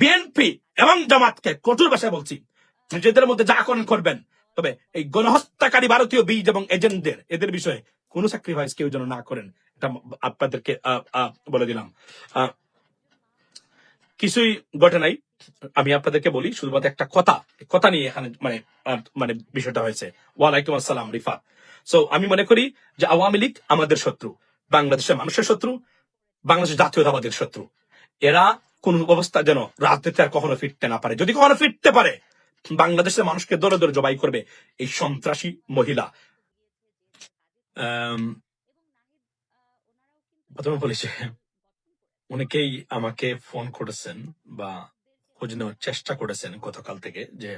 BNP এবং জামাতকে কঠোর ভাষায় বলছি। নিজেদের মধ্যে যা করেন করবেন, তবে এই গণহত্যাকারী ভারতীয় বীজ এবং এজেন্টদের, এদের বিষয়ে কোনো স্যাক্রিফাইস কেউ যেন না করেন, এটা আপনাদেরকে বলে দিলাম। কিছুই ঘটে নাই। আমি আপনাদেরকে বলি, শুধুমাত্র একটা কথা কথা নিয়ে এখানে মানে মানে বিষয়টা হয়েছে। ওয়ালাইকুম আসসালাম, রিফা। সো আমি মনে করি যে আওয়ামী লীগ আমাদের শত্রু, বাংলাদেশের মানুষের শত্রু, বাংলাদেশের জাতীয়তাবাদের শত্রু। এরা কোন অবস্থা যেন রাজনীতি আর কখনো ফিরতে না পারে। যদি কখনো ফিরতে পারে, বাংলাদেশের মানুষকে দরে দরে জবাই করবে এই সন্ত্রাসী মহিলা। প্রথমে বলেছে, অনেকেই আমাকে ফোন করেছেন বা খোঁজ নেওয়ার চেষ্টা করেছেন গতকাল থেকে যে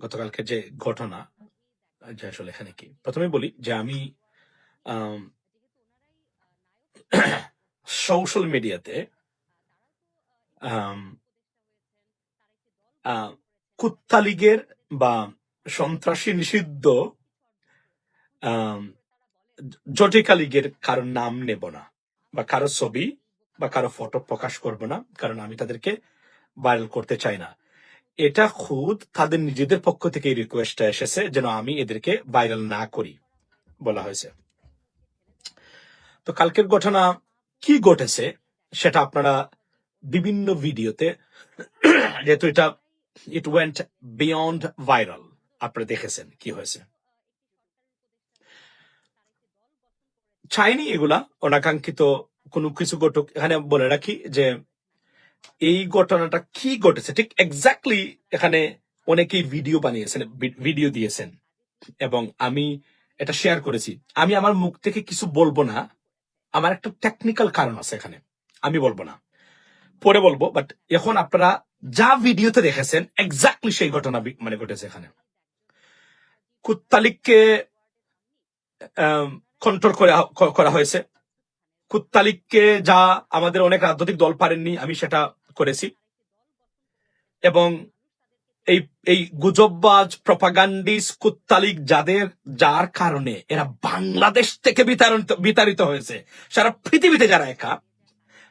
গতকালকে যে ঘটনা, যে আসলে এখানে কি? প্রথমে বলি যে আমি সোশ্যাল মিডিয়াতে কুত্তা লীগের বা সন্ত্রাসী নিষিদ্ধ আম, জটিকা লীগের কারও নাম নেব না বা কারও ছবি বা কারও ফটো প্রকাশ করব না কারণ আমি তাদেরকে ভাইরাল করতে চাই না। এটা খুদ তাদের নিজেদের পক্ষ থেকে এই রিকোয়েস্টটা এসেছে যেন আমি এদেরকে ভাইরাল না করি বলা হয়েছে। তো কালকের ঘটনা কি ঘটেছে সেটা আপনারা বিভিন্ন ভিডিওতে, যেহেতু এটা ইট ওয়েন্ট বিয়ন্ড ভাইরাল আপনারা দেখেছেন কি হয়েছে। চাইনি এগুলা, অনাকাঙ্ক্ষিত কোনো কিছু ঘটুক। এখানে বলে রাখি যে, এই ঘটনাটা কি ঘটেছে, ঠিক এক্স্যাক্টলি এখানে অনেকেই ভিডিও বানিয়েছেন ভিডিও দিয়েছেন। এবং আমি এটা শেয়ার করেছি। আমি আমার মুখ থেকে কিছু বলব না, আমার একটা টেকনিক্যাল কারণ আছে এখানে। আমি বলব না। পরে বলব বাট এখন আপনারা যা ভিডিওতে দেখেছেন এক্স্যাক্টলি সেই ঘটনা মানে ঘটেছে এখানে। কুত্তালিককে কন্ট্রোল করা হয়েছে। কুত্তালিককে যা আমাদের অনেক রাজনৈতিক দল পারেননি, আমি সেটা করেছি। এবং এই এই গুজববাজ প্রপাগান্ডিস কুত্তালিক যাদের, যার কারণে এরা বাংলাদেশ থেকে বিতাড়িত হয়েছে। সারা পৃথিবীতে যারা একা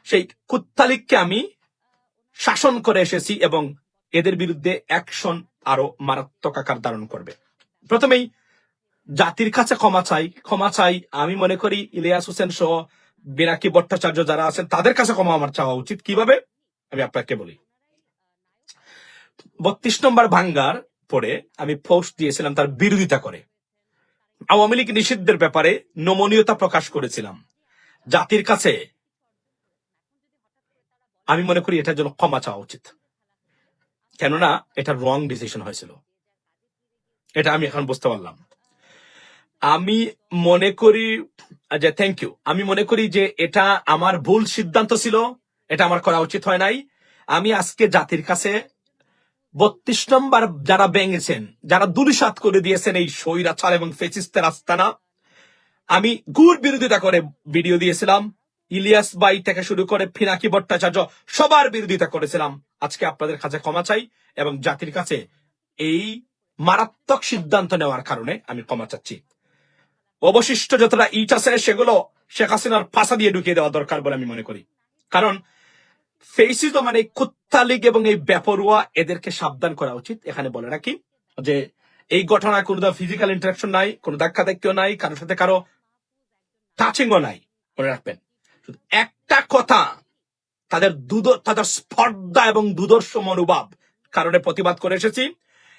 সেই কুত্তালিককে আমি শাসন করে এসেছি এবং এদের বিরুদ্ধে অ্যাকশন আরও মারাত্মক আকার ধারণ করবে। প্রথমেই জাতির কাছে ক্ষমা চাই ক্ষমা চাই। আমি মনে করি ইলিয়াস হোসেন সহ বিনাকি ভট্টাচার্য যারা আছেন, তাদের কাছে ক্ষমা আমার চাওয়া উচিত। কীভাবে? আমি আপনাকে বলি। বত্রিশ নম্বর ভাঙ্গার পরে আমি পোস্ট দিয়েছিলাম তার বিরোধিতা করে। আওয়ামী লীগ নিষিদ্ধের ব্যাপারে নমনীয়তা প্রকাশ করেছিলাম। জাতির কাছে আমি মনে করি এটার জন্য ক্ষমা চাওয়া উচিত। কেননা, এটা রং ডিসিশন হয়েছিল। এটা আমি এখন বুঝতে পারলাম। আমি মনে করি, যে থ্যাংক ইউ আমি মনে করি যে এটা আমার ভুল সিদ্ধান্ত ছিল, এটা আমার করা উচিত হয় নাই। আমি আজকে জাতির কাছে বত্রিশ নম্বর যারা ভেঙেছেন, যারা দুলিশাত করে দিয়েছেন এই স্বৈরাচার এবং ফেসিস্টের আস্তানা, আমি গুড় বিরোধিতা করে ভিডিও দিয়েছিলাম। ইলিয়াস বাই থেকে শুরু করে ফিনাকি ভট্টাচার্য সবার বিরোধিতা করেছিলাম। আজকে আপনাদের কাছে ক্ষমা চাই এবং জাতির কাছে এই মারাত্মক সিদ্ধান্ত নেওয়ার কারণে আমি ক্ষমা চাচ্ছি। অবশিষ্ট যতটা ইট আছে সেগুলো শেখ হাসিনার ফাঁসা দিয়ে ঢুকিয়ে দেওয়া দরকার বলে আমি মনে করি। কারণ ফেসিস মানে কুত্তা লীগ এবং এই বেপরুয়া এদেরকে সাবধান করা উচিত। এখানে বলে রাখি যে এই ঘটনায় কোনো ফিজিক্যাল ইন্টারাকশন নাই, কোনো ধাক্কা ধাক্কিও নাই, কারোর সাথে কারও টাচিংও নাই। মনে রাখবেন। একটা কথা তাদের দুদ তাদের স্পর্ধা এবং দুদর্শ মনোভাব কারণে প্রতিবাদ করে এসেছি।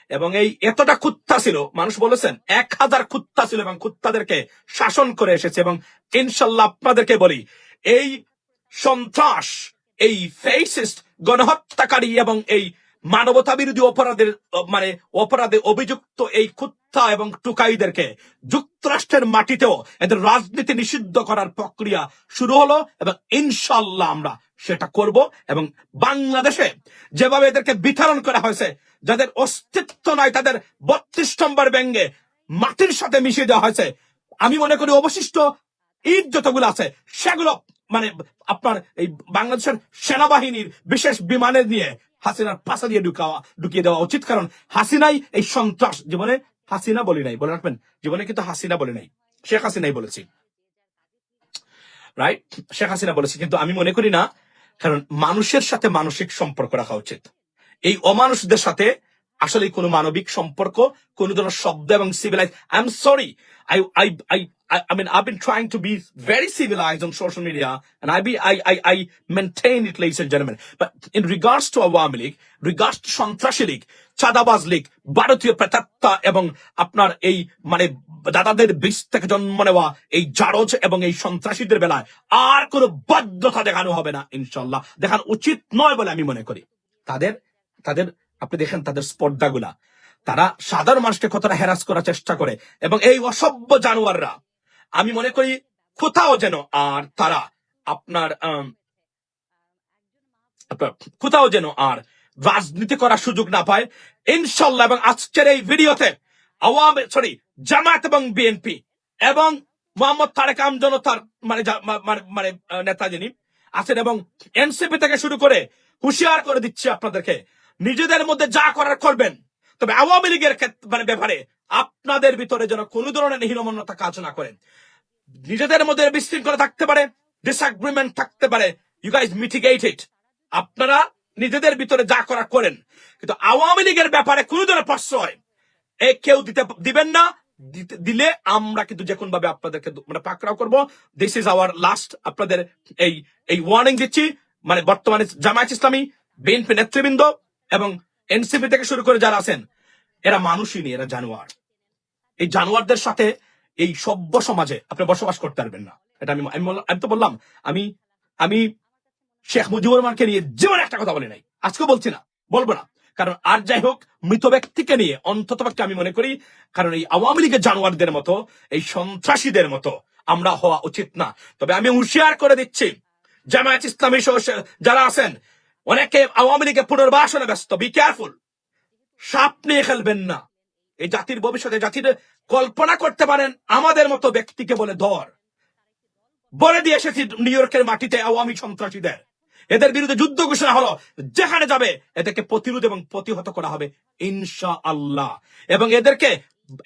এবং এই এতটা কুত্তা ছিল, মানুষ বলেছেন, এক হাজার কুত্তা ছিল এবং কুত্তাদেরকে শাসন করে এসেছে এবং ইনশাল্লাহ আপনাদেরকে বলি, এই সন্ত্রাস, এই ফেসিস্ট, গণহত্যাকারী এবং এই মানবতা বিরোধী অপরাধের মানে অপরাধে অভিযুক্ত এই কুত্তা এবং টুকাইদেরকে যুক্তরাষ্ট্রের মাটিতেও এদের রাজনীতি নিষিদ্ধ করার প্রক্রিয়া শুরু হলো এবং ইনশাল্লাহ আমরা সেটা করব এবং বাংলাদেশে যেভাবে এদেরকে বিতরণ করা হয়েছে, যাদের অস্তিত্ব নাই তাদের বত্রিশ নম্বর ব্যঙ্গে মাটির সাথে মিশিয়ে দেওয়া হয়েছে। আমি মনে করি অবশিষ্ট ইট যতগুলো আছে, সেগুলো মানে আপনার এই বাংলাদেশের সেনাবাহিনীর বিশেষ বিমানে নিয়ে হাসিনার পাশা দিয়ে ঢুকাওয়া, ঢুকিয়ে দেওয়া উচিত। কারণ হাসিনাই এই সন্ত্রাস জীবনে হাসিনা বলি নাই, বলে রাখবেন। জীবনে কিন্তু হাসিনা বলে নাই। শেখ হাসিনাই বলেছি। রাইট শেখ হাসিনা বলেছি, কিন্তু আমি মনে করি না, কারণ মানুষের সাথে মানসিক সম্পর্ক রাখা উচিত। এই অমানুষদের সাথে আসলে কোনো মানবিক সম্পর্ক, কোন ধরনের শব্দ এবং civilize I am sorry I I I, I mean, I've been trying to be very civilized on social media, and I be I I, I maintain it, ladies and gentlemen. But in regards to Awami League, regards to সন্ত্রাসী লীগ চাঁদাবাজ লীগ ভারতীয় প্রেতাত্মা এবং আপনার এই মানে দাদাদের বীজ থেকে জন্ম নেওয়া এই জারজ এবং এই সন্ত্রাসীদের বেলায় আর কোনো বাধ্যতা দেখানো হবে না ইনশাল্লাহ দেখানো উচিত নয় বলে আমি মনে করি তাদের তাদের আপনি দেখেন তাদের স্পর্ধাগুলা তারা সাধারণ মানুষকে কতটা হ্যারাস করার চেষ্টা করে এবং এই অসভ্য জানোয়াররা। আমি মনে করি কোথাও যেন আর তারা আপনার কোথাও যেন আর রাজনীতি করার সুযোগ না পায়। ইনশাল্লাহ এবং আজকের এই ভিডিওতে আওয়ামী সরি জামাত এবং বিএনপি এবং মোহাম্মদ তারেক আম জনতার মানে মানে মানে, নেতা যিনি আছেন এবং এনসিপি থেকে শুরু করে হুশিয়ার করে দিচ্ছে আপনাদেরকে। নিজেদের মধ্যে যা করার করবেন। তবে আওয়ামী লীগের মানে ব্যাপারে আপনাদের ভিতরে যেন কোনো ধরনের হীনমন্যতা কাজ না করেন নিজেদের মধ্যে বিশৃঙ্খলা থাকতে পারে ডিসঅ্যাগ্রিমেন্ট থাকতে পারে। ইউ গাইজ মিটিগেট ইট আপনারা নিজেদের ভিতরে যা করা করেন। কিন্তু আওয়ামী লীগের ব্যাপারে কোন ধরনের প্রশ্রয় এ কেউ দিতে দিবেন না দিলে আমরা কিন্তু যে কোন ভাবে আপনাদেরকে মানে পাকড়াও করব। দিস ইজ আওয়ার লাস্ট আপনাদের এই এই ওয়ার্নিং দিচ্ছি। মানে বর্তমানে জামায়াত ইসলামী, বিএনপি নেতৃবৃন্দ এবং এনসিপি থেকে শুরু করে যারা আছেন, এরা মানুষই নেই, এরা জানোয়ার। এই জানোয়ারদের সাথে এই সভ্য সমাজে আপনি বসবাস করতে পারবেন না। এটা আমি আমি তো বললাম, আমি আমি শেখ মুজিবুর রহমানকে নিয়ে জীবনে একটা কথা বলি নাই। আজকে বলছি না, বলব না। কারণ আর যাই হোক, মৃত ব্যক্তিকে নিয়ে অন্তত পক্ষে আমি মনে করি, কারণ এই আওয়ামী লীগের জানোয়ারদের মতো, এই সন্ত্রাসীদের মতো আমরা হওয়া উচিত না। তবে আমি হুঁশিয়ার করে দিচ্ছি, জামায়াত ইসলামী সহ যারা আছেন অনেকে আওয়ামী লীগের পুনর্বাসনে ব্যস্ত বি কেয়ারফুল সাপ নিয়ে খেলবেন না। এই জাতির ভবিষ্যতে, জাতির কল্পনা করতে পারেন, আমাদের মতো ব্যক্তিকে বলে ধর। বলে দিয়ে এসেছি নিউ ইয়র্কের মাটিতে আওয়ামী সন্ত্রাসীদের। এদের বিরুদ্ধে যুদ্ধ ঘোষণা হলো, যেখানে যাবে, এদেরকে প্রতিরোধ এবং প্রতিহত করা হবে ইনশা আল্লাহ এবং এদেরকে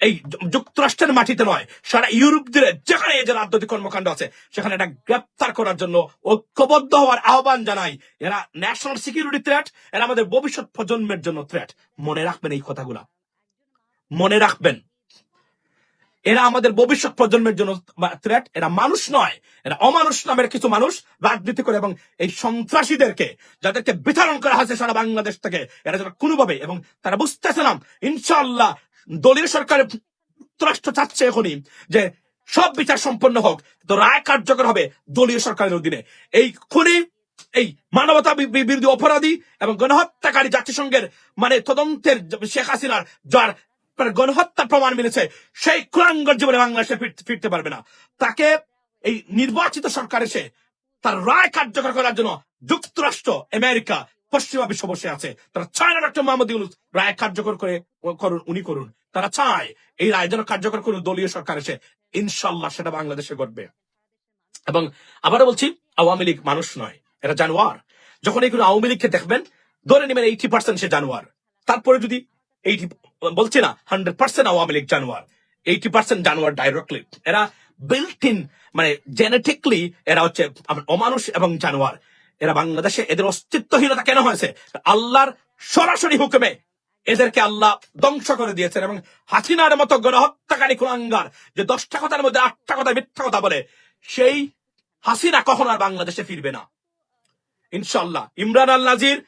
এই যুক্তরাষ্ট্রের মাটিতে নয়, সারা ইউরোপ জুড়ে যেখানে এই যে রাজনৈতিক কর্মকাণ্ড আছে, সেখানে এটা গ্রেপ্তার করার জন্য ঐক্যবদ্ধ হওয়ার আহ্বান জানাই। এরা ন্যাশনাল সিকিউরিটি থ্রেট এরা আমাদের ভবিষ্যৎ প্রজন্মের জন্য থ্রেট মনে রাখবেন এই কথাগুলা। মনে রাখবেন। এরা আমাদের ভবিষ্যৎ প্রজন্মের জন্য থ্রেট এরা মানুষ নয়, এরা অমানুষ নামের কিছু মানুষ, রাজনীতি করে এবং এই সন্ত্রাসীদেরকে যাদেরকে বিতরণ করা হয়েছে সারা বাংলাদেশ থেকে, এরা যেন কোনোভাবে এবং তারা বুঝতেছে না, ইনশাআল্লাহ দলীয় সরকারের যুক্তরাষ্ট্র চাচ্ছে এখনই যে সব বিচার সম্পন্ন হোক তো রায় কার্যকর হবে দলীয় সরকারের অধীনে এই খুনি এই মানবতা বিরোধী অপরাধী এবং গণহত্যাকারী জাতিসংঘের মানে তদন্তের শেখ হাসিনার যার মানে গণহত্যার প্রমাণ মিলেছে সেই কুরাঙ্গর জীবনে বাংলাদেশে ফিরতে পারবে না তাকে এই নির্বাচিত সরকার এসে তার রায় কার্যকর করার জন্য যুক্তরাষ্ট্র আমেরিকা পশ্চিমা বিশ্ব বসে আছে। তারা চায় না ডক্টর মোহাম্মদ ইউনুস রায় কার্যকর করে, করুন, উনি করুন। তারা চায় এই রায় যেন কার্যকর করুন দলীয় সরকার এসে। ইনশাল্লাহ সেটা বাংলাদেশে ঘটবে। এবং আবারও বলছি, আওয়ামী লীগ মানুষ নয়, এরা জানোয়ার। যখন এগুলো আওয়ামী লীগকে দেখবেন, ধরে নেবেন এইটি পার্সেন্ট সে জানোয়ার। তারপরে যদি এইটি, বলছে না হান্ড্রেড পার্সেন্ট আওয়ামী লীগ জানোয়ার, এইটি পার্সেন্ট জানোয়ার ডাইরেক্টলি এরা বিল্ট ইন মানে জেনেটিকলি এরা হচ্ছে অমানুষ এবং জানোয়ার। এরা বাংলাদেশে এদের অস্তিত্বহীনতা কেন হয়েছে? আল্লাহর সরাসরি হুকুমে এদেরকে আল্লাহ ধ্বংস করে দিয়েছেন এবং হাসিনার মতো গণহত্যাকারী কুলাঙ্গার যে দশটা কথার মধ্যে আটটা কথা মিথ্যা কথা বলে, সেই হাসিনা কখন আর বাংলাদেশে ফিরবে না। ইনশাল্লাহ ইমরান আল নাজির,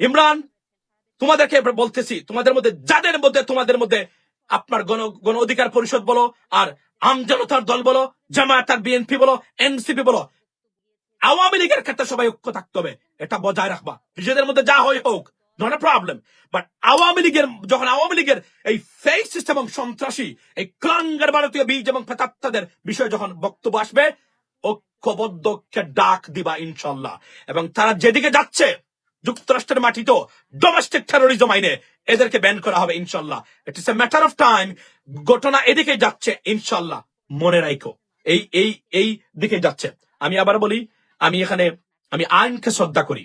ইমরান, তোমাদেরকে বলতেছি, তোমাদের মধ্যে, যাদের মধ্যে, তোমাদের মধ্যে আপনার গণ গণ অধিকার পরিষদ বলো আর আমজনতার দল বলো, জামায়াত বিএনপি বলো, এনসিপি বলো আওয়ামী লীগের ক্ষেত্রে সবাই ঐক্য থাকতে হবে। এটা বজায় রাখবা। নিজেদের মধ্যে যা হয় হোক প্রবলেম বাট আওয়ামী লীগের, যখন আওয়ামী লীগের এই এবং সন্ত্রাসী, এই ভারতীয় বীজ এবং প্রেতাত্মাদের বিষয়ে যখন বক্তব্য আসবে, ঐক্যবদ্ধকে ডাক দিবা ইনশাল্লাহ এবং তারা যেদিকে যাচ্ছে, যুক্তরাষ্ট্রের মাটিতেও ডোমেস্টিক টেরোরিজম আইনে এদেরকে ব্যান করা হবে ইনশাল্লাহ it is a matter of time ঘটনা এদিকে যাচ্ছে ইনশাল্লাহ মনে রাখো এই এই এই দিকে যাচ্ছে। আমি আবার বলি আমি এখানে, আমি আইনকে শ্রদ্ধা করি।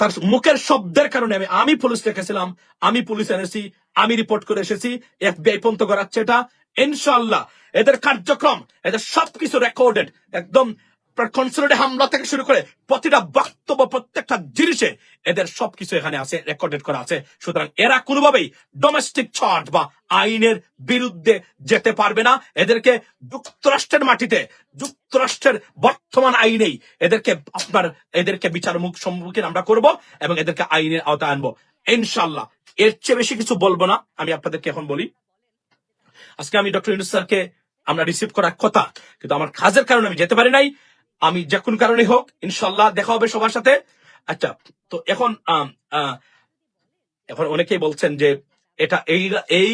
তার মুখের শব্দের কারণে আমি আমি পুলিশ রেখেছিলাম আমি পুলিশ এনেছি, আমি রিপোর্ট করে এসেছি এফবিআই পন্ত করাচ্ছে এটা। ইনশাল্লাহ এদের কার্যক্রম, এদের সবকিছু রেকর্ডেড একদম আপনার কনসুলেটে হামলা থেকে শুরু করে প্রতিটা বক্তব্য, প্রত্যেকটা জিনিসে এদের সবকিছু এখানে আছে রেকর্ডেড করা আছে। সুতরাং এরা কোনোভাবেই ডোমেস্টিক চার্জ বা আইনের বিরুদ্ধে যেতে পারবে না। এদেরকে যুক্তরাষ্ট্রের মাটিতে, যুক্তরাষ্ট্রের বর্তমান আইনেই এদেরকে আপনার, এদেরকে বিচার মুখ সম্মুখীন আমরা করব এবং এদেরকে আইনের আওতায় আনব। ইনশাল্লাহ এর চেয়ে বেশি কিছু বলব না। আমি আপনাদেরকে এখন বলি, আজকে আমি ডক্টর ইউনুস স্যারকে আমরা রিসিভ করার কথা, কিন্তু আমার কাজের কারণে আমি যেতে পারি নাই। আমি যে কোন কারণে হোক, ইনশাল্লাহ দেখা হবে সবার সাথে। আচ্ছা তো এখন এখন অনেকেই বলছেন যে এটা এই এই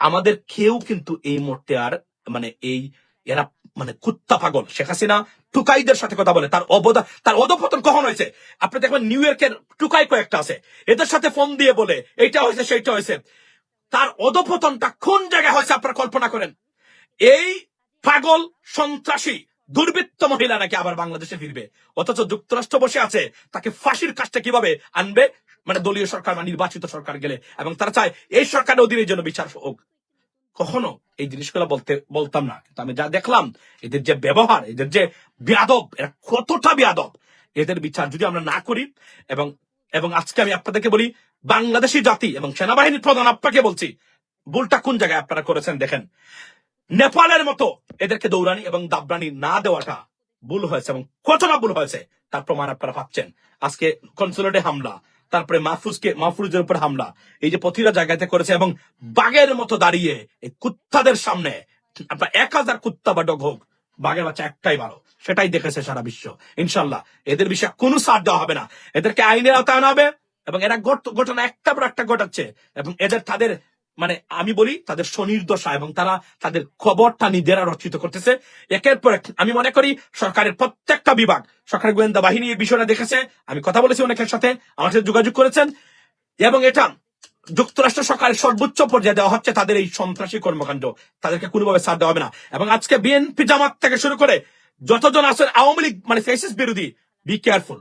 আমাদের কেউ কিন্তু এই মুহূর্তে আর মানে এই এরা মানে কুত্তা পাগল, শেখ হাসিনা টুকাইদের সাথে কথা বলে। তার অবদা, তার অধপতন কখন হয়েছে? আপনি দেখবেন নিউ ইয়র্কের টুকাই কয়েকটা আছে। এদের সাথে ফোন দিয়ে বলে, এইটা হয়েছে, সেইটা হয়েছে। তার অধপতনটা কোন জায়গায় হয়েছে আপনারা কল্পনা করেন? এই পাগল সন্ত্রাসী দুর্বৃত্ত মহিলা নাকি আবার বাংলাদেশে ফিরবে? অথচ যুক্তরাষ্ট্র বসে আছে, তাকে ফাঁসির কাজটা কীভাবে আনবে? মানে দলীয় সরকার বা নির্বাচিত সরকার গেলে। এবং তারা চায়, এই সরকারের অধীনে যেন বিচার হোক। কখনো এই জিনিসগুলো বলতে, বলতাম না। কিন্তু আমি যা দেখলাম, এদের যে ব্যবহার, এদের যে বেয়াদব, এরা কতটা বেয়াদব? এদের বিচার যদি আমরা না করি, এবং এবং আজকে আমি আপনাদেরকে বলি, বাংলাদেশি জাতি এবং সেনাবাহিনীর প্রধান আপনাকে বলছি ভুলটা কোন জায়গায় আপনারা করেছেন দেখেন। নেপালের মতো এদেরকে দৌড়ানি এবং দাবরানি না দেওয়াটা ভুল হয়েছে এবং কতটা ভুল হয়েছে তার প্রমাণ আপনারা পাচ্ছেন আজকে কনসুলেটে হামলা, তারপরে মাহফুজকে, মাহফুজের উপর হামলা, এই যে প্রতিটা জায়গাতে করেছে এবং বাঘের মতো দাঁড়িয়ে এই কুত্তাদের সামনে, আপনার এক হাজার কুত্তা বা ডগ হোক, বাঘের বাচ্চা একটাই ভালো, সেটাই দেখেছে সারা বিশ্ব। ইনশাল্লাহ এদের বিষয়ে কোনো সার দেওয়া হবে না। এদেরকে আইনের আওতায় আনা হবে এবং এরা ঘট- ঘটনা একটা পর একটা ঘটাচ্ছে এবং এদের, তাদের মানে আমি বলি তাদের স্বনির্দশা এবং তারা তাদের খবরটা নিজেরা রচিত করতেছে। একের পর আমি মনে করি সরকারের প্রত্যেকটা বিভাগ, সরকারের গোয়েন্দা বাহিনী এই বিষয়টা দেখেছে, আমি কথা বলেছি অনেকের সাথে, আমার সাথে যোগাযোগ করেছেন, এবং এটা যুক্তরাষ্ট্র সরকারের সর্বোচ্চ পর্যায়ে দেওয়া হচ্ছে তাদের এই সন্ত্রাসী কর্মকাণ্ড, তাদেরকে কোনোভাবে ছাড় দেওয়া হবে না। এবং আজকে বিএনপি জামাত থেকে শুরু করে যতজন আছেন, আওয়ামী লীগ মানে ফেসিস বিরোধী বি কেয়ারফুল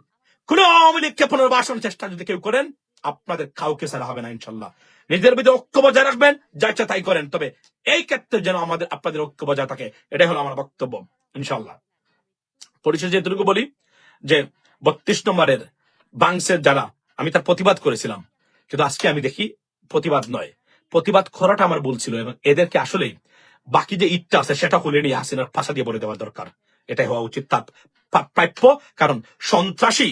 কোন আওয়ামী লীগকে পুনর্বাসন চেষ্টা যদি কেউ করেন, আপনাদের কাউকে ছাড়া হবে না, ইনশাল্লাহ। নিজেদের ভিতরে ঐক্য বজায় রাখবেন, যা ইচ্ছা তাই করেন। তবে এই ক্ষেত্রে যেন আমাদের, আপনাদের ঐক্য বজায় থাকে, এটাই হলো আমার বক্তব্য ইনশাল্লাহ পরিশেষে যেটুকু বলি, যে বত্রিশ নম্বরের বাংসের যারা, আমি তার প্রতিবাদ করেছিলাম, কিন্তু আজকে আমি দেখি প্রতিবাদ নয়। প্রতিবাদ করাটা আমার ভুল ছিল এবং এদেরকে আসলেই বাকি যে ইটটা আছে, সেটা খুলে নিয়ে হাসিনার ফাঁসা দিয়ে বলে দেওয়া দরকার। এটাই হওয়া উচিত তার প্রাপ্য, কারণ সন্ত্রাসী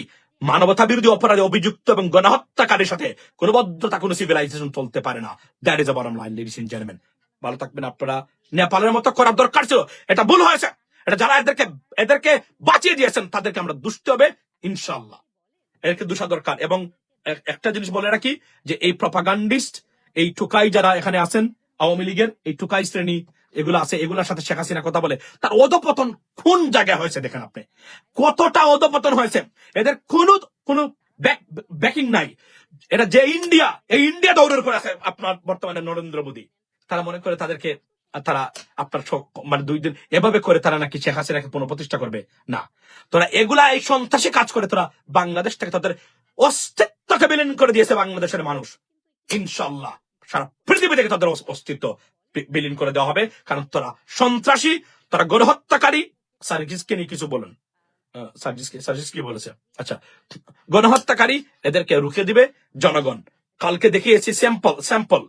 মানবতা বিরোধী অপরাধে অভিযুক্ত এবং গণহত্যাকারীর সাথে কোনো বদ্ধতা কোনো সিভিলাইজেশন চলতে পারে না। That is a line ladies and gentleman ভালো থাকবেন আপনারা। নেপালের মতো করার দরকার ছিল, এটা ভুল হয়েছে। এটা যারা এদেরকে এদেরকে বাঁচিয়ে দিয়েছেন, তাদেরকে আমরা দুষতে হবে ইনশাল্লাহ এদেরকে দুষা দরকার। এবং একটা জিনিস বলে রাখি, যে এই প্রপাগান্ডিস্ট এই টুকাই যারা এখানে আছেন, আওয়ামী লীগের, এই টুকাই শ্রেণি এগুলো আছে, এগুলোর সাথে শেখ হাসিনা কথা বলে, তার অধপতন কোন জায়গায় হয়েছে দেখেন আপনি? কতটা অধপতন হয়েছে? এদের কোন কোন ব্যাকিং নাই। এটা যে ইন্ডিয়া, এই ইন্ডিয়া দৌড়ের উপর আছে আপনার বর্তমানে নরেন্দ্র মোদী। তারা মনে করে তাদেরকে, তারা আপনার মানে দুই দিন এভাবে করে তারা নাকি শেখ হাসিনাকে পুনঃপ্রতিষ্ঠা করবে? না। তোরা এগুলা, এই সন্ত্রাসী কাজ করে তোরা বাংলাদেশ থেকে তাদের অস্তিত্বকে বিলীন করে দিয়েছে বাংলাদেশের মানুষ। ইনশাল্লাহ সারা পৃথিবী থেকে তাদের অস্তিত্ব বিলীন করে দেওয়া হবে। কারণ তোরা সন্ত্রাসী, তোরা গণহত্যাকারী। সার্জিসকে নিয়ে কিছু বলুন। সার্জিসকে, সার্জিস কি বলেছে? আচ্ছা গণহত্যাকারী এদেরকে রুখে দিবে জনগণ। কালকে দেখিয়েছি স্যাম্পল স্যাম্পল।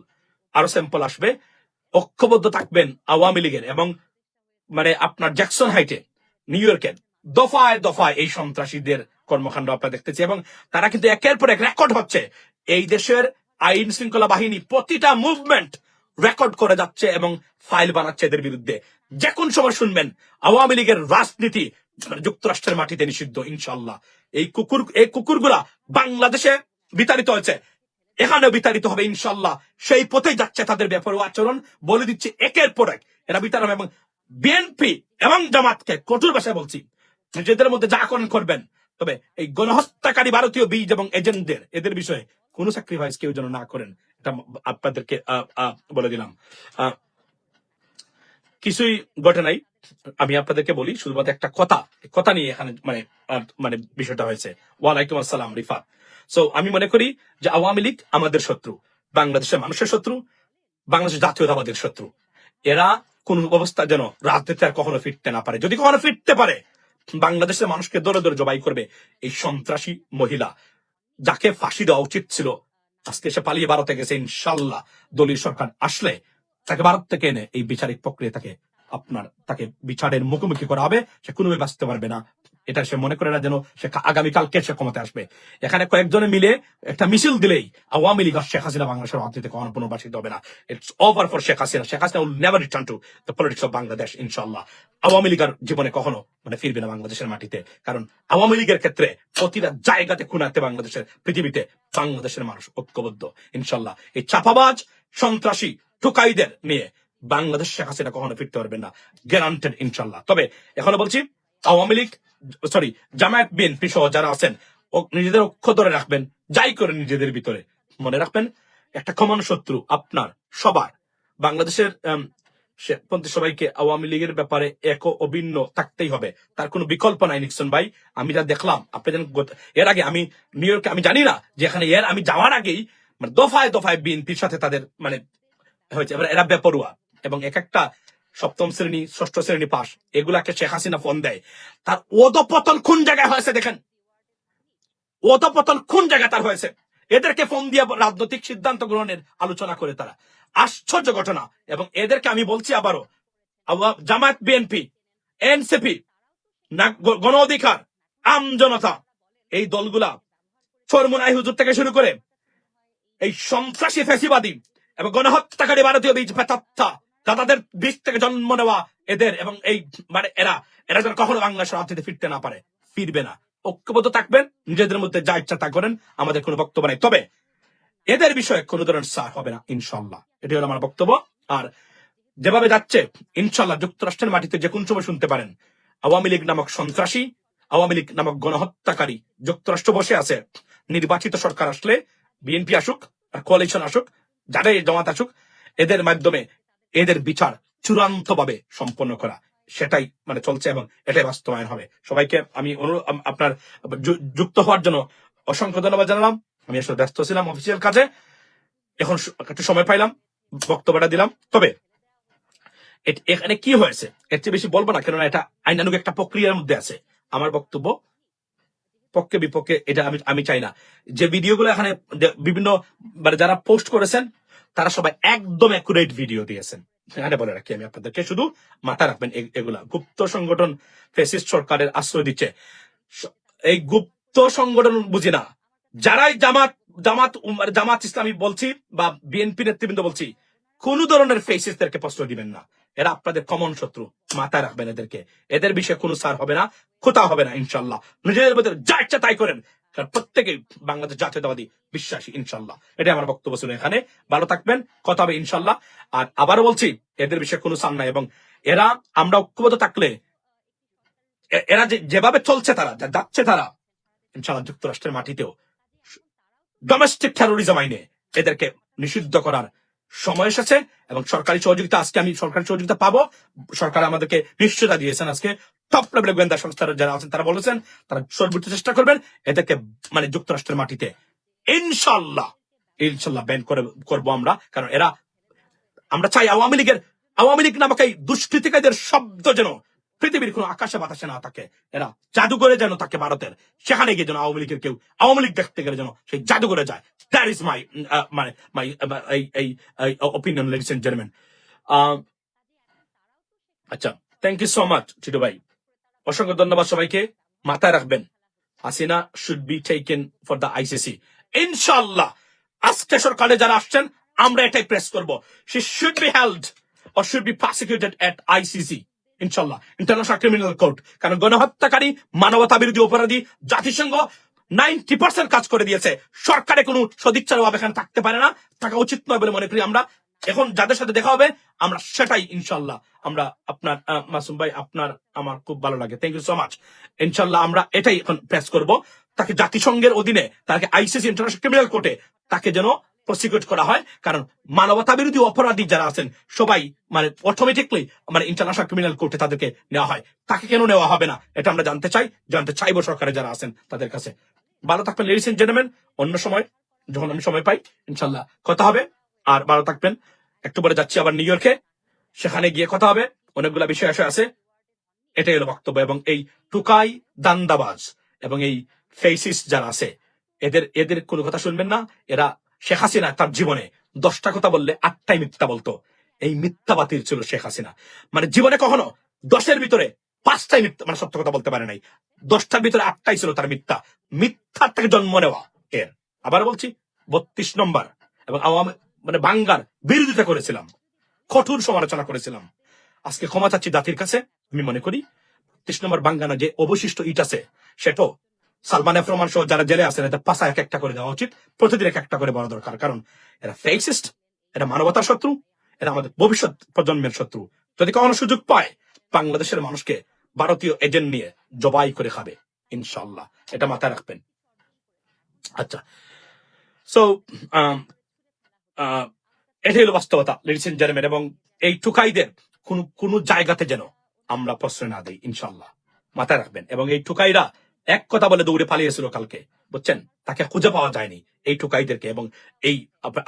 আরও স্যাম্পল আসবে। ঐক্যবদ্ধ থাকবেন আওয়ামী লীগের এবং মানে আপনার জ্যাকসন হাইটে, নিউ ইয়র্কের। দফায় দফায় এই সন্ত্রাসীদের কর্মকাণ্ড আপনারা দেখতেছি এবং তারা কিন্তু একের পর এক রেকর্ড হচ্ছে। এই দেশের আইন শৃঙ্খলা বাহিনী প্রতিটা মুভমেন্ট রেকর্ড করে যাচ্ছে এবং ফাইল বানাচ্ছে এদের বিরুদ্ধে। যে কোন সময় শুনবেন, আওয়ামী লীগের রাজনীতি যুক্তরাষ্ট্রের মাটিতে নিষিদ্ধ ইনশাল্লাহ এই কুকুর, এই কুকুরগুলা বাংলাদেশে বিতাড়িত হয়েছে। এখানেও বিতাড়িত হবে ইনশাল্লাহ সেই পথেই যাচ্ছে তাদের ব্যাপারে আচরণ। বলে দিচ্ছে, একের পর এক এরা বিতাড় এবং বিএনপি এবং জামাতকে কঠোর ভাষায় বলছি, নিজেদের মধ্যে যা করেন করবেন। তবে এই গণহত্যাকারী ভারতীয় বীজ এবং এজেন্টদের, এদের বিষয়ে কোনো স্যাক্রিফাইস কেউ যেন না করেন, এটা আপনাদেরকে বলে দিলাম। কিছুই ঘটে নাই। আমি আপনাদেরকে বলি, শুধুমাত্র একটা কথা কথা নিয়ে এখানে মানে মানে বিষয়টা হয়েছে। ওয়ালাইকুম আসসালাম রিফা সো আমি মনে করি যে আওয়ামী লীগ আমাদের শত্রু, বাংলাদেশের মানুষের শত্রু, বাংলাদেশের জাতীয়তাবাদের শত্রু। এরা কোন অবস্থা যেন রাজনীতি আর কখনো ফিরতে না পারে। যদি কখনো ফিরতে পারে, বাংলাদেশের মানুষকে দরে দরে জবাই করবে এই সন্ত্রাসী মহিলা। যাকে ফাঁসি দেওয়া উচিত ছিল, আজকে সে পালিয়ে ভারতে গেছে ইনশাল্লাহ দলীয় সরকার আসলে তাকে ভারত থেকে এনে এই বিচারিক প্রক্রিয়া তাকে আপনার, তাকে বিচারের মুখোমুখি করা হবে। সে কোনোভাবে বাঁচতে পারবে না। এটা সে মনে করে না যেন সে আগামীকালকে সে ক্ষমতায় আসবে। এখানে কয়েকজনে মিলে একটা মিছিল দিলেই আওয়ামী লীগ আর শেখ হাসিনা বাংলাদেশের রাজনীতি কখনো পুনর্বাসিত হবে না। It's over for Sheikh Hasina. Sheikh Hasina will never return to the politics of Bangladesh ইনশাল্লাহ আওয়ামী লীগ আর জীবনে কখনো মানে ফিরবে না বাংলাদেশের মাটিতে। কারণ আওয়ামী লীগের ক্ষেত্রে প্রতিটা জায়গাতে খুনাতে বাংলাদেশের পৃথিবীতে বাংলাদেশের মানুষ ঐক্যবদ্ধ ইনশাল্লাহ এই চাপাবাজ সন্ত্রাসী ঠুকাইদের নিয়ে বাংলাদেশ শেখ হাসিনা কখনো ফিরতে পারবেন না। গ্যারান্টেড ইনশাল্লাহ তবে এখনও বলছি আওয়ামী লীগ সরি জামায়াত বিএনপি সহ যারা আছেন নিজেদের অক্ষ ধরে রাখবেন, যাই করে নিজেদের ভিতরে। মনে রাখবেন, একটা কমন শত্রু আপনার, সবার। বাংলাদেশের পন্থী সবাইকে আওয়ামী লীগের ব্যাপারে এক অভিন্ন থাকতেই হবে। তার কোনো বিকল্প নাই, নিক্সন ভাই। আমি যা দেখলাম, আপনি যেন এর আগে আমি নিউ ইয়র্কে আমি জানি না যে এখানে এর, আমি যাওয়ার আগেই মানে দফায় দফায় বিএনপির সাথে তাদের মানে হয়েছে। এরা বেপরুয়া এবং এক একটা সপ্তম শ্রেণি, ষষ্ঠ শ্রেণি পাস এগুলাকে শেখ হাসিনা ফোন দেয়। তার অধপতন কোন জায়গায় হয়েছে, দেখেন। অধপতন কোন জায়গায় তার হয়েছে। এদেরকে ফোন দিয়ে রাজনৈতিক সিদ্ধান্ত গ্রহণের আলোচনা করে তারা। আশ্চর্য ঘটনা। এবং এদেরকে আমি বলছি আবারও জামায়াত বিএনপি এনসিপি গণ অধিকার, আম জনতা, এই দলগুলা চরমুনাই হুজুর থেকে শুরু করে এই সন্ত্রাসী ফ্যাসিবাদী এবং গণহত্যাকারী ভারতীয় বীজ পেতাত্তা দাদাদের বীজ থেকে জন্ম নেওয়া এদের এবং এই মানে এরা এরা যেন কখনো বাংলাদেশের রাজনীতি ফিরতে না পারে, ফিরবে না। ঐক্যবদ্ধ থাকবেন, নিজেদের মধ্যে যা ইচ্ছা তা করেন, আমাদের কোনো বক্তব্য নাই। তবে এদের বিষয়ে কোনো ধরনের সার হবে না ইনশাল্লাহ এটি হলো আমার বক্তব্য। আর যেভাবে যাচ্ছে ইনশাল্লাহ যুক্তরাষ্ট্রের মাটিতে যে কোন সময় শুনতে পারেন, আওয়ামী লীগ নামক সন্ত্রাসী, আওয়ামী লীগ নামক গণহত্যাকারী যুক্তরাষ্ট্র বসে আছে, নির্বাচিত সরকার আসলে, বিএনপি আসুক, আর কোয়ালিশন আসুক, যারাই জমাত আসুক, এদের মাধ্যমে এদের বিচার চূড়ান্ত ভাবে সম্পন্ন করা। সেটাই মানে চলছে এবং এটাই বাস্তবায়ন হবে। সবাইকে আমি অনুরোধ আপনার যুক্ত হওয়ার জন্য অসংখ্য ধন্যবাদ জানালাম। আমি আসলে ব্যস্ত ছিলাম অফিসিয়াল কাজে। এখন একটু সময় পাইলাম, বক্তব্যটা দিলাম। তবে এখানে কি হয়েছে? এর চেয়ে বেশি বলব না, কেননা এটা আইনানুগ একটা প্রক্রিয়ার মধ্যে আছে। আমার বক্তব্য পক্ষে বিপক্ষে এটা আমি আমি চাই না। যে ভিডিওগুলো এখানে বিভিন্ন মানে যারা পোস্ট করেছেন তারা সবাই একদম অ্যাকুরেট ভিডিও দিয়েছেন। এখানে বলে রাখি আমি আপনাদেরকে, শুধু মাথা রাখবেন এগুলা। গুপ্ত সংগঠন ফেসিস্ট সরকারের আশ্রয় দিচ্ছে। এই গুপ্ত সংগঠন বুঝি না। যারাই জামাত জামাত উম- জামাত ইসলামী বলছি বা বিএনপি নেতৃবৃন্দ বলছি, কোন ধরনের ফেসিস্টদেরকে প্রশ্রয় দিবেন না। এরা আপনাদের কমন শত্রু। মাথায় রাখবেন এদেরকে। এদের বিষয়ে কোনো সার হবে না কোথাও হবে না, ইনশাল্লাহ। নিজেদের মধ্যে যা ইচ্ছা তাই করেন। প্রত্যেকে বাংলাদেশ জাতীয়তাবাদী, বিশ্বাসী, ইনশাল্লাহ। এটাই আমার বক্তব্য ছিল এখানে। ভালো থাকবেন, কথা হবে ইনশাল্লাহ। আর আবারও বলছি, এদের বিষয়ে কোনো সার নাই এবং এরা, আমরা ঐক্যবদ্ধ থাকলে এরা যেভাবে চলছে তারা, যা যাচ্ছে তারা, ইনশাল্লাহ যুক্তরাষ্ট্রের মাটিতেও ডোমেস্টিক টেরোরিজম আইনে এদেরকে নিষিদ্ধ করার সময় এসেছে এবং সরকারি সহযোগিতা, আজকে আমি সরকারি সহযোগিতা পাবো। সরকার আমাদেরকে নিশ্চয়তা দিয়েছেন আজকে। টপ লেভেলের গোয়েন্দা সংস্থার যারা আছেন, তারা বলেছেন, তারা সর্বোচ্চ চেষ্টা করবেন এদেরকে মানে যুক্তরাষ্ট্রের মাটিতে। ইনশাল্লাহ ইনশাল্লাহ ব্যান করে, করব আমরা। কারণ এরা, আমরা চাই আওয়ামী লীগের, আওয়ামী লীগ নামক এই দুষ্কৃতিকারীদের শব্দ যেন পৃথিবীর কোনো আকাশে বাতাসে না থাকে। এরা জাদুঘরে যেন থাকে ভারতের। সেখানে গিয়ে যেন আওয়ামী লীগের কেউ, আওয়ামী লীগ দেখতে গেলে যেন সেই জাদুঘরে যায়। দ্যাট ইজ মাই মানে মাই এই এই ওপিনিয়ন লেডিস এন্ড জেন্টলম্যান আচ্ছা thank you so much Titu ভাই। অসংখ্য ধন্যবাদ সবাইকে। মাথায় রাখবেন, Hasina should be taken for the ICC ইনশাল্লাহ আজকে সরকারে যারা আসছেন, আমরা এটাই প্রেস করব। সে should be held or should be prosecuted at ICC ইনশাল্লাহ ইন্টারন্যাশনাল ক্রিমিনাল কোর্ট। কারণ গণহত্যাকারী মানবতা বিরোধী অপরাধী জাতিসংঘ নাইনটি পার্সেন্ট কাজ করে দিয়েছে। সরকারে কোনো সদিচ্ছার অভাব এখানে থাকতে পারে না। থাকা উচিত নয় বলে মনে করি আমরা। এখন যাদের সাথে দেখা হবে, আমরা সেটাই ইনশাল্লাহ আমরা আপনার মাসুম ভাই, আপনার আমার খুব ভালো লাগে। থ্যাংক ইউ সো মাচ ইনশাল্লাহ আমরা এটাই এখন প্রেস করব। তাকে জাতিসংঘের অধীনে, তাকে আইসিসি ইন্টারন্যাশনাল ক্রিমিনাল কোর্টে তাকে যেন প্রসিকিউট করা হয়, কারণ মানবতা বিরোধী অপরাধী যারা আছেন, সবাই মানে অটোমেটিকলি মানে ইন্টারন্যাশনাল ক্রিমিনাল কোর্টে তাদেরকে নেওয়া হয়। তাকে কেন নেওয়া হবে না? এটা আমরা জানতে চাই, জানতে চাইব সরকারে যারা আছেন তাদের কাছে। ভালো থাকবেন লেডিস এন্ড জেন্টলম্যান অন্য সময়, যখন আমি সময় পাই ইনশাল্লাহ কথা হবে। আর ভালো থাকবেন। একটু পরে যাচ্ছি আবার নিউ ইয়র্কে সেখানে গিয়ে কথা হবে। অনেকগুলা বিষয় আসে আছে এটাই হলো বক্তব্য। এবং এই টুকাই দান্দাবাজ এবং এই ফেসিস যারা আছে, এদের এদের কোনো কথা শুনবেন না। এরা শেখ হাসিনা তার জীবনে দশটা কথা বললে আটটাই মিথ্যা বলতো। এই মিথ্যাবাতির ছিল শেখ হাসিনা। মানে জীবনে কখনো দশের ভিতরে পাঁচটাই মিথ্যা মানে সত্য কথা বলতে পারে নাই। দশটার ভিতরে আটটাই ছিল তার মিথ্যা। মিথ্যার থেকে জন্ম নেওয়া এর। আবার বলছি, বত্রিশ নম্বর এবং আওয়ামী মানে বাঙ্গার বিরোধিতা করেছিলাম। কঠোর সমালোচনা করেছিলাম। আজকে ক্ষমা চাচ্ছি জাতির কাছে, আমি মনে করি ত্রিশ নম্বর বাঙ্গানা যে অবশিষ্ট ইট আছে, সেটাও সালমান এফ রহমান সহ যারা জেলে আছেন এদের পাশা এক একটা করে দেওয়া উচিত। প্রতিদিন এক একটা করে বলা দরকার। কারণ এরা ফেক্সিস্ট এরা মানবতার শত্রু, এরা আমাদের ভবিষ্যৎ প্রজন্মের শত্রু। যদি কখনো সুযোগ পায়, বাংলাদেশের মানুষকে ভারতীয় এজেন্ট নিয়ে জবাই করে খাবে ইনশাল্লাহ এটা মাথায় রাখবেন। আচ্ছা। সো এটাই হলো বাস্তবতা লেডিস এন্ড জেন্টলম্যান এবং এই টুকাইদের কোন কোন জায়গাতে যেন আমরা প্রশ্রয় না দিই ইনশাল্লাহ মাথায় রাখবেন। এবং এই টুকাইরা এক কথা বলে দৌড়ে পালিয়েছিল কালকে, বুঝছেন? তাকে খুঁজে পাওয়া যায়নি এই টুকাইদেরকে এবং এই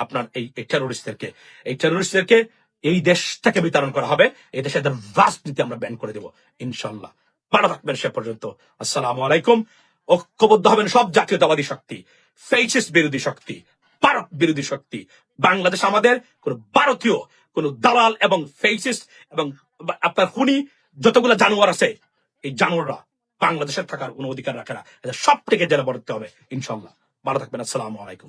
আপনার এই টেরোরিস্টদেরকে এই টেরোরিস্টদেরকে এই দেশ থেকে বিতরণ করা হবে, এই দেশে এদের রাজনীতি আমরা ব্যান করে দেব ইনশাল্লাহ ভালো থাকবেন সে পর্যন্ত। আসসালামু আলাইকুম। ঐক্যবদ্ধ হবেন সব জাতীয়তাবাদী শক্তি ফেইসিস বিরোধী শক্তি ভারত বিরোধী শক্তি। বাংলাদেশ আমাদের কোন ভারতীয়, কোন দালাল এবং ফেসিস্ট এবং আপনার খুনি, যতগুলো জানোয়ার আছে, এই জানোয়াররা বাংলাদেশের থাকার কোনো অধিকার রাখে না। সব থেকে জেলা পড়তে হবে ইনশাল্লাহ ভালো থাকবেন, আসসালামু আলাইকুম।